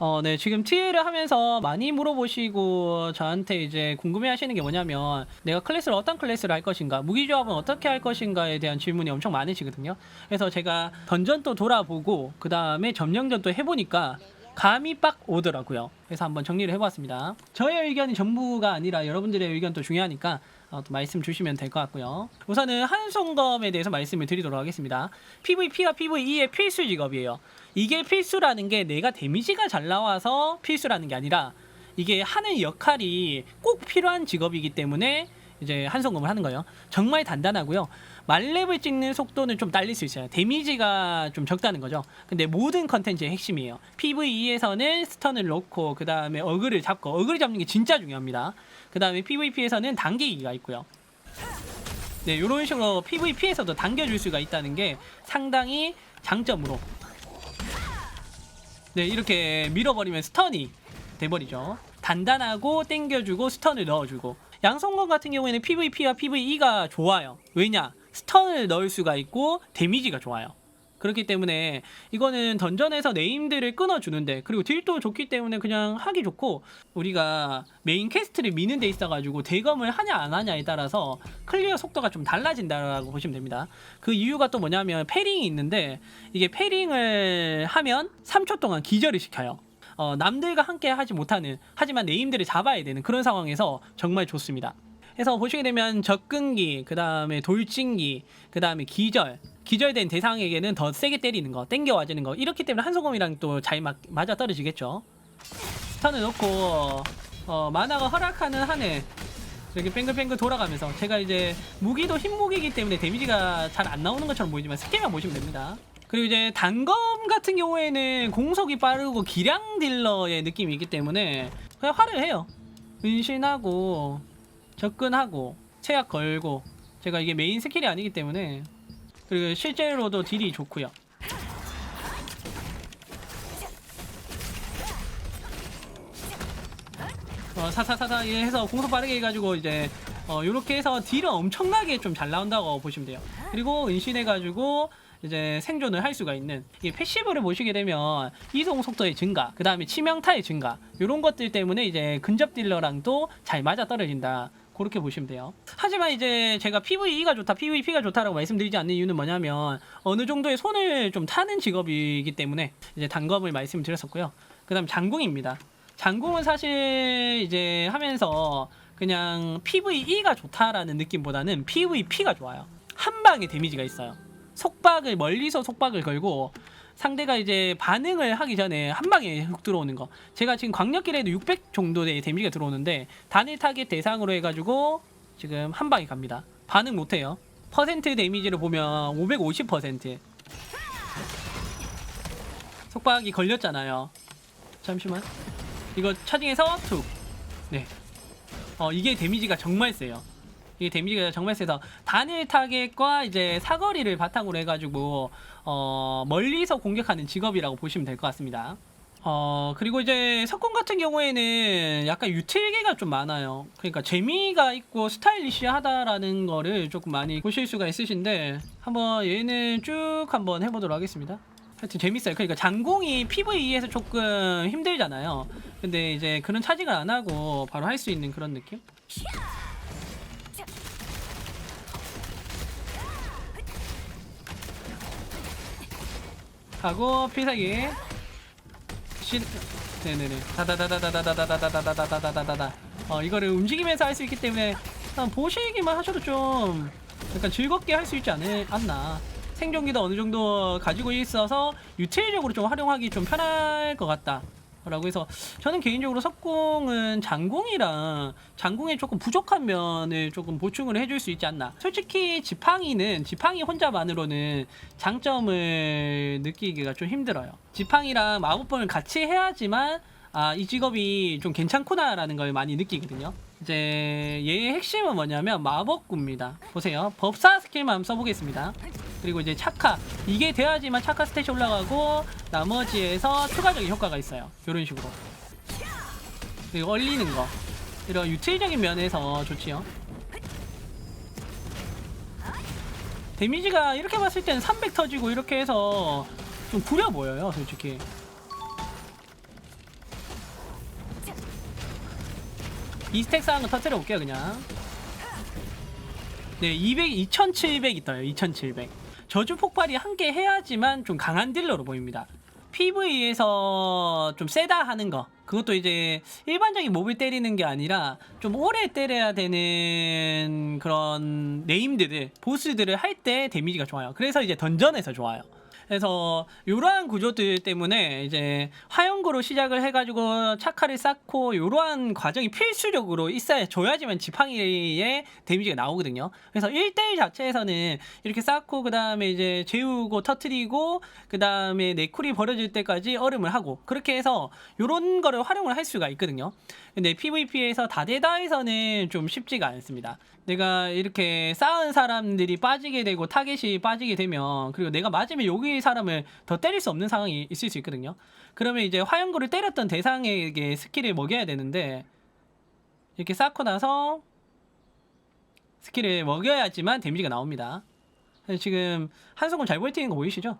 어, 네, 지금 TL을 하면서 많이 물어보시고 저한테 이제 궁금해 하시는 게 뭐냐면 내가 클래스를 어떤 클래스를 할 것인가, 무기 조합은 어떻게 할 것인가에 대한 질문이 엄청 많으시거든요. 그래서 제가 던전 또 돌아보고 그 다음에 점령전 또 해보니까 감이 빡 오더라고요. 그래서 한번 정리를 해봤습니다. 저의 의견이 전부가 아니라 여러분들의 의견도 중요하니까 어, 또 말씀 주시면 될 것 같고요. 우선은 한송검에 대해서 말씀을 드리도록 하겠습니다. PVP와 PVE의 필수 직업이에요. 이게 필수라는 게 내가 데미지가 잘 나와서 필수라는 게 아니라 이게 하는 역할이 꼭 필요한 직업이기 때문에 이제 한송검을 하는 거예요. 정말 단단하고요. 말렙을 찍는 속도는 좀 딸릴 수 있어요. 데미지가 좀 적다는 거죠. 근데 모든 컨텐츠의 핵심이에요. PVE에서는 스턴을 놓고 그 다음에 어그를 잡고 어그를 잡는 게 진짜 중요합니다. 그 다음에 PVP에서는 당기기가 있고요. 네, 이런 식으로 PVP에서도 당겨줄 수가 있다는 게 상당히 장점으로 네, 이렇게 밀어버리면 스턴이 돼버리죠. 단단하고 땡겨주고 스턴을 넣어주고 양성건 같은 경우에는 PVP와 PVE가 좋아요. 왜냐? 스턴을 넣을 수가 있고 데미지가 좋아요. 그렇기 때문에 이거는 던전에서 네임들을 끊어주는데 그리고 딜도 좋기 때문에 그냥 하기 좋고 우리가 메인 퀘스트를 미는 데 있어가지고 대검을 하냐 안 하냐에 따라서 클리어 속도가 좀 달라진다라고 보시면 됩니다. 그 이유가 또 뭐냐면 패링이 있는데 이게 패링을 하면 3초 동안 기절을 시켜요. 어, 남들과 함께 하지 못하는 하지만 네임들을 잡아야 되는 그런 상황에서 정말 좋습니다. 그래서 보시게 되면 접근기, 그 다음에 돌진기, 그 다음에 기절, 기절된 대상에게는 더 세게 때리는 거, 땡겨 와주는 거 이렇기 때문에 한소검이랑 또 잘 맞아 떨어지겠죠. 스턴을 놓고 어, 만화가 허락하는 한에 이렇게 뱅글뱅글 돌아가면서 제가 이제 무기도 흰 무기이기 때문에 데미지가 잘 안 나오는 것처럼 보이지만 스킬만 보시면 됩니다. 그리고 이제 단검 같은 경우에는 공속이 빠르고 기량 딜러의 느낌이 있기 때문에 그냥 화를 해요. 은신하고 접근하고 체약 걸고 제가 이게 메인 스킬이 아니기 때문에 그리고 실제로도 딜이 좋고요. 어, 사사사사 해서 공속 빠르게 해가지고 이제 어, 요렇게 해서 딜은 엄청나게 좀 잘 나온다고 보시면 돼요. 그리고 은신해가지고 이제 생존을 할 수가 있는 이 패시브를 보시게 되면 이동 속도의 증가, 그 다음에 치명타의 증가 이런 것들 때문에 이제 근접 딜러랑도 잘 맞아 떨어진다. 그렇게 보시면 돼요. 하지만 이제 제가 PVE가 좋다, PVP가 좋다라고 말씀드리지 않는 이유는 뭐냐면 어느 정도의 손을 좀 타는 직업이기 때문에 이제 단검을 말씀드렸었고요. 그다음 장궁입니다. 장궁은 사실 이제 하면서 그냥 PVE가 좋다라는 느낌보다는 PVP가 좋아요. 한 방에 데미지가 있어요. 속박을 멀리서 속박을 걸고 상대가 이제 반응을 하기 전에 한 방에 훅 들어오는 거. 제가 지금 광역길에도 600 정도의 데미지가 들어오는데 단일 타겟 대상으로 해가지고 지금 한 방에 갑니다. 반응 못해요. 퍼센트 데미지를 보면 550%. 속박이 걸렸잖아요. 잠시만. 이거 차징해서 툭. 네. 어 이게 데미지가 정말 세요. 이게 데미지가 정말 세서 단일 타겟과 이제 사거리를 바탕으로 해가지고 어 멀리서 공격하는 직업이라고 보시면 될 것 같습니다. 어 그리고 이제 석권 같은 경우에는 약간 유틸계가 좀 많아요. 그러니까 재미가 있고 스타일리시하다라는 거를 조금 많이 보실 수가 있으신데 한번 얘는 쭉 한번 해보도록 하겠습니다. 하여튼 재밌어요. 그러니까 장공이 PVE에서 조금 힘들잖아요. 근데 이제 그런 차징을 안 하고 바로 할 수 있는 그런 느낌? 하고 필살기. 신 네네네. 다다다다다다다다다다다다다다다 어 이거를 움직이면서 할 수 있기 때문에 보시기만 하셔도 좀 약간 즐겁게 할 수 있지 않, 않나 생존기도 어느 정도 가지고 있어서 유틸적으로 좀 활용하기 좀 편할 것 같다 라고 해서 저는 개인적으로 석궁은 장궁이랑 장궁에 조금 부족한 면을 조금 보충을 해줄 수 있지 않나. 솔직히 지팡이는 지팡이 혼자만으로는 장점을 느끼기가 좀 힘들어요. 지팡이랑 마법본을 같이 해야지만 아 이 직업이 좀 괜찮구나라는 걸 많이 느끼거든요. 이제 얘의 핵심은 뭐냐면 마법구입니다. 보세요. 법사 스킬만 써보겠습니다 그리고 이제 차카. 이게 돼야지만 차카 스탯이 올라가고 나머지에서 추가적인 효과가 있어요. 이런 식으로. 그리고 얼리는 거. 이런 유틸적인 면에서 좋지요. 데미지가 이렇게 봤을 때는 300 터지고 이렇게 해서 좀 구려 보여요 솔직히. 이스택 쌓은 거 터뜨려 볼게요 그냥. 네 200, 2700 있어요 2700 저주 폭발이 한 개 해야지만 좀 강한 딜러로 보입니다. PV에서 좀 세다 하는 거 그것도 이제 일반적인 몹을 때리는 게 아니라 좀 오래 때려야 되는 그런 네임들을 보스들을 할 때 데미지가 좋아요. 그래서 이제 던전에서 좋아요 그래서 이러한 구조들 때문에 이제 화영구로 시작을 해가지고 차카를 쌓고 이러한 과정이 필수적으로 있어야 줘야지만 지팡이의 데미지가 나오거든요. 그래서 1대1 자체에서는 이렇게 쌓고 그 다음에 이제 재우고 터트리고 그 다음에 네쿨이 버려질 때까지 얼음을 하고 그렇게 해서 이런 거를 활용을 할 수가 있거든요. 근데 PVP에서 다대다에서는 좀 쉽지가 않습니다. 내가 이렇게 쌓은 사람들이 빠지게 되고 타겟이 빠지게 되면 그리고 내가 맞으면 여기 사람을 더 때릴 수 없는 상황이 있을 수 있거든요. 그러면 이제 화염구를 때렸던 대상에게 스킬을 먹여야 되는데 이렇게 쌓고 나서 스킬을 먹여야지만 데미지가 나옵니다. 지금 한성을 잘 버티는 거 보이시죠?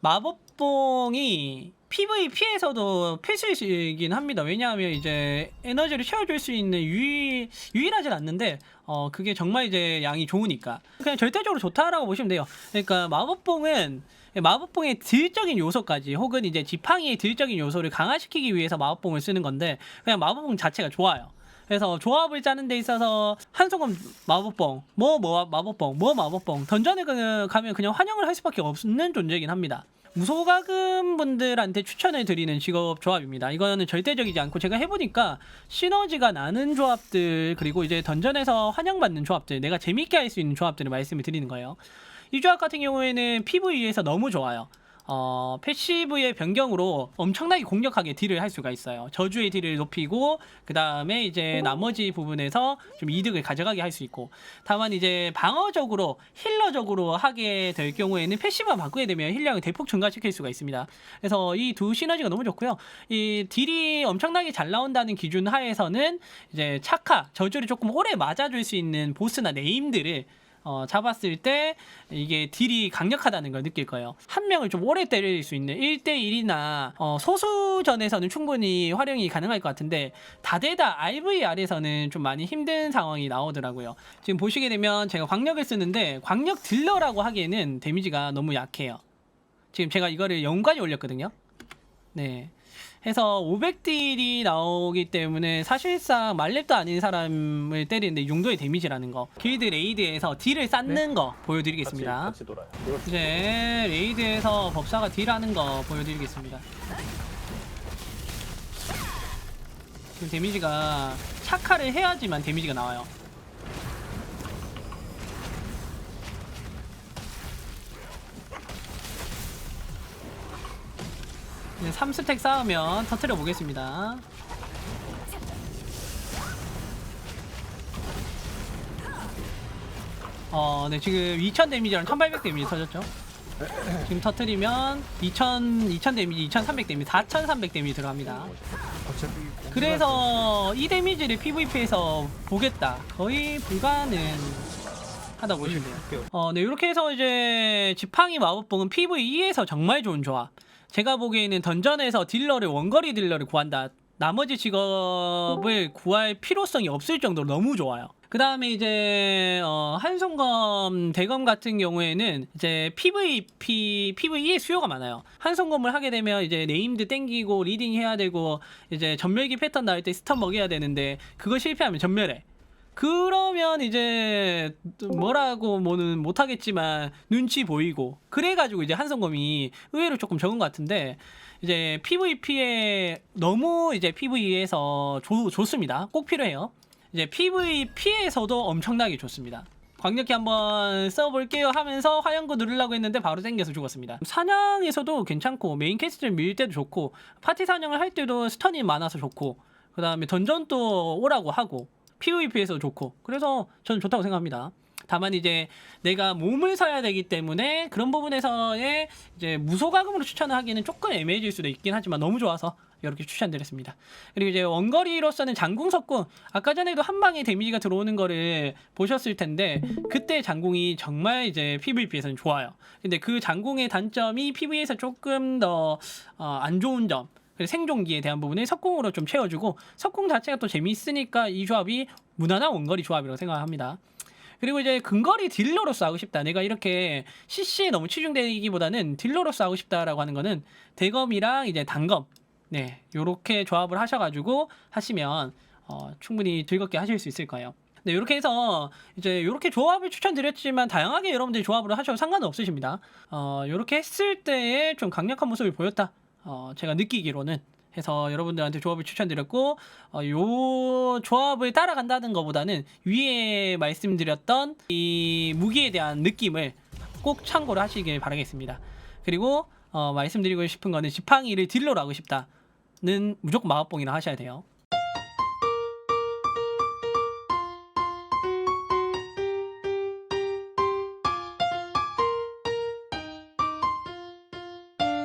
마법봉이 PVP에서도 필수이긴 합니다. 왜냐하면 이제 에너지를 채워줄 수 있는 유일, 유일하진 않는데, 어, 그게 정말 이제 양이 좋으니까. 그냥 절대적으로 좋다라고 보시면 돼요. 그러니까 마법봉은 마법봉의 딜적인 요소까지 혹은 이제 지팡이의 딜적인 요소를 강화시키기 위해서 마법봉을 쓰는 건데, 그냥 마법봉 자체가 좋아요. 그래서 조합을 짜는 데 있어서 한송은 마법봉, 뭐, 뭐 마법봉, 뭐 마법봉, 던전에 그- 가면 그냥 환영을 할 수밖에 없는 존재이긴 합니다. 무소가금 분들한테 추천을 드리는 직업 조합입니다. 이거는 절대적이지 않고 제가 해보니까 시너지가 나는 조합들 그리고 이제 던전에서 환영받는 조합들 내가 재밌게 할 수 있는 조합들을 말씀을 드리는 거예요. 이 조합 같은 경우에는 PVE에서 너무 좋아요. 어, 패시브의 변경으로 엄청나게 공격하게 딜을 할 수가 있어요. 저주의 딜을 높이고 그 다음에 이제 나머지 부분에서 좀 이득을 가져가게 할 수 있고 다만 이제 방어적으로 힐러적으로 하게 될 경우에는 패시브만 바꾸게 되면 힐량을 대폭 증가시킬 수가 있습니다. 그래서 이 두 시너지가 너무 좋고요. 이 딜이 엄청나게 잘 나온다는 기준 하에서는 이제 차카 저주를 조금 오래 맞아줄 수 있는 보스나 네임들을 어, 잡았을 때 이게 딜이 강력하다는 걸 느낄 거예요. 한 명을 좀 오래 때릴 수 있는 1대1이나 어, 소수전에서는 충분히 활용이 가능할 것 같은데 다대다 RVR에서는 좀 많이 힘든 상황이 나오더라고요. 지금 보시게 되면 제가 광력을 쓰는데 광력 딜러라고 하기에는 데미지가 너무 약해요. 지금 제가 이거를 0까지 올렸거든요. 네. 해서 500딜이 나오기 때문에 사실상 말렙도 아닌 사람을 때리는데 이 정도의 데미지라는 거 길드 레이드에서 딜을 쌓는 거 보여드리겠습니다 네. 같이, 같이 돌아요. 이거 이제 레이드에서 법사가 딜하는 거 보여드리겠습니다 지금 데미지가 차카를 해야지만 데미지가 나와요 이제 3스택 쌓으면 터트려 보겠습니다. 어, 네, 지금 2000 데미지랑 1800 데미지 터졌죠. 지금 터트리면 2000, 2000 데미지, 2300 데미지, 4300 데미지 들어갑니다. 그래서 이 데미지를 PVP에서 보겠다. 거의 불가능. 하다 보시면 돼요. 어, 네, 이렇게 해서 이제 지팡이 마법봉은 PVE에서 정말 좋은 조합. 제가 보기에는 던전에서 딜러를 원거리 딜러를 구한다. 나머지 직업을 구할 필요성이 없을 정도로 너무 좋아요. 그 다음에 이제 어, 한송검 대검 같은 경우에는 이제 PVP PVE의 수요가 많아요. 한송검을 하게 되면 이제 네임드 땡기고 리딩 해야 되고 이제 전멸기 패턴 나올 때 스턴 먹여야 되는데 그거 실패하면 전멸해. 그러면 이제 뭐라고 뭐는 못하겠지만 눈치 보이고 그래가지고 이제 한성검이 의외로 조금 적은 것 같은데 이제 PVP에 너무 이제 PV에서 좋습니다. 꼭 필요해요. 이제 PVP에서도 엄청나게 좋습니다. 광력히 한번 써볼게요 하면서 화염구 누르려고 했는데 바로 땡겨서 죽었습니다. 사냥에서도 괜찮고 메인 캐스트를 밀 때도 좋고 파티 사냥을 할 때도 스턴이 많아서 좋고 그 다음에 던전도 오라고 하고 PVP에서 좋고 그래서 저는 좋다고 생각합니다. 다만 이제 내가 몸을 사야 되기 때문에 그런 부분에서의 이제 무소가금으로 추천을 하기에는 조금 애매해질 수도 있긴 하지만 너무 좋아서 이렇게 추천드렸습니다. 그리고 이제 원거리로서는 장궁 석궁 아까 전에도 한 방에 데미지가 들어오는 거를 보셨을 텐데 그때 장궁이 정말 이제 PVP에서는 좋아요. 근데 그 장궁의 단점이 PV에서 조금 더 어, 안 좋은 점 생존기에 대한 부분을 석궁으로 좀 채워주고 석궁 자체가 또 재미있으니까 이 조합이 무난한 원거리 조합이라고 생각합니다. 그리고 이제 근거리 딜러로서 하고 싶다. 내가 이렇게 CC에 너무 치중되기보다는 딜러로서 하고 싶다라고 하는 거는 대검이랑 이제 단검. 네, 요렇게 조합을 하셔가지고 하시면 어, 충분히 즐겁게 하실 수 있을 거예요. 네, 이렇게 해서 이제 이렇게 조합을 추천드렸지만 다양하게 여러분들이 조합을 하셔도 상관은 없으십니다. 어, 이렇게 했을 때에 좀 강력한 모습을 보였다. 어, 제가 느끼기로는 해서 여러분들한테 조합을 추천드렸고 어, 요 조합을 따라간다는 것보다는 위에 말씀드렸던 이 무기에 대한 느낌을 꼭 참고를 하시길 바라겠습니다. 그리고 어, 말씀드리고 싶은 거는 지팡이를 딜러로 하고 싶다는 무조건 마법봉이라 하셔야 돼요.